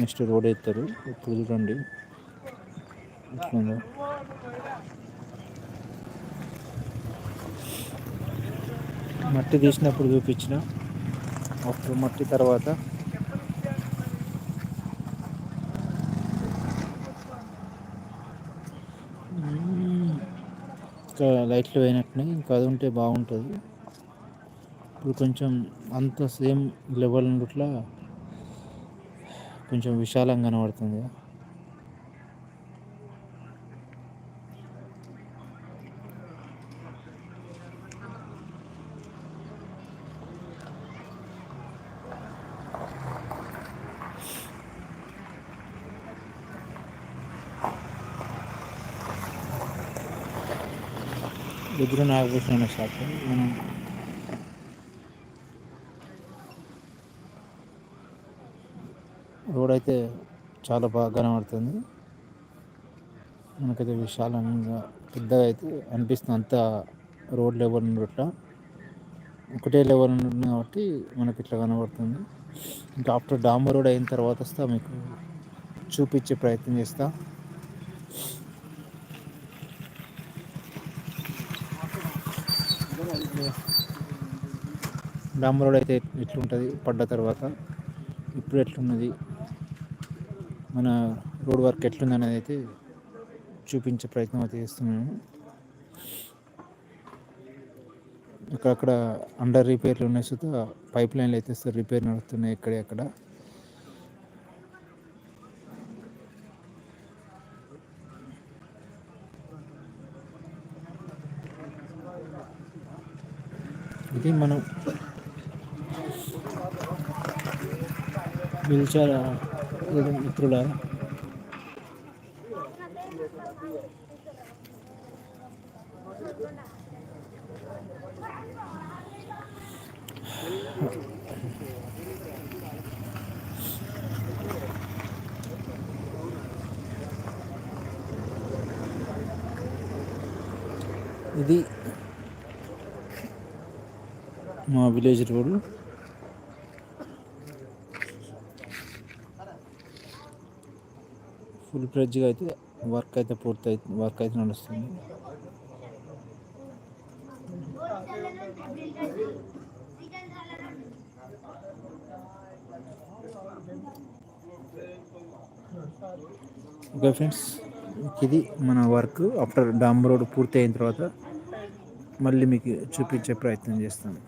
Next road ఎత్తారు. ఇప్పుడు చూడండి. మట్టి తీసినప్పుడు చూపించిన. అప్పుడు మట్టి తర్వాత ఇంకా లైట్లు పోయినట్టున్నాయి ఇంకా అది ఉంటే బాగుంటుంది. ఇప్పుడు కొంచెం అంత సేమ్ లెవెల్ ఉన్నట్లా కొంచెం విశాలంగా కనబడుతుంది. దగ్గర నాగభూషణ షాప్. మనం రోడ్ అయితే చాలా బాగా కనబడుతుంది. మనకైతే విశాలంగా పెద్దగా అయితే అనిపిస్తుంది అంత రోడ్ లెవెల్ ఉన్నట్ల ఒకటే లెవెల్ ఉంటుంది కాబట్టి మనకి ఇట్లా కనబడుతుంది. ఇంకా ఆఫ్టర్ డాంబర్ రోడ్ అయిన తర్వాత వస్తా మీకు చూపించే ప్రయత్నం చేస్తా. డాంబర్ రోడ్ అయితే ఎట్లుంటుంది? పడ్డ తర్వాత ఇప్పుడు ఎట్లున్నది? మన రోడ్ వర్క్ ఎట్లుంది అనేది అయితే చూపించే ప్రయత్నం అయితే చేస్తున్నాను. అక్కడక్కడ అండర్ రిపేర్లు ఉన్నాయి సుత పైప్ లైన్లు అయితే రిపేర్ నడుస్తున్నాయి ఇక్కడే అక్కడ. ఇది మనం పిలిచారా మిత్రుల ఇది మా విలేజ్ రోడ్ ఫుల్ ఫ్రెడ్జ్గా అయితే వర్క్ అయితే పూర్తి వర్క్ అయితే నడుస్తుంది. ఓకే ఫ్రెండ్స్ ఇది మన వర్క్. ఆఫ్టర్ డామ్ రోడ్ పూర్తి అయిన తర్వాత మళ్ళీ మీకు చూపించే ప్రయత్నం చేస్తాను.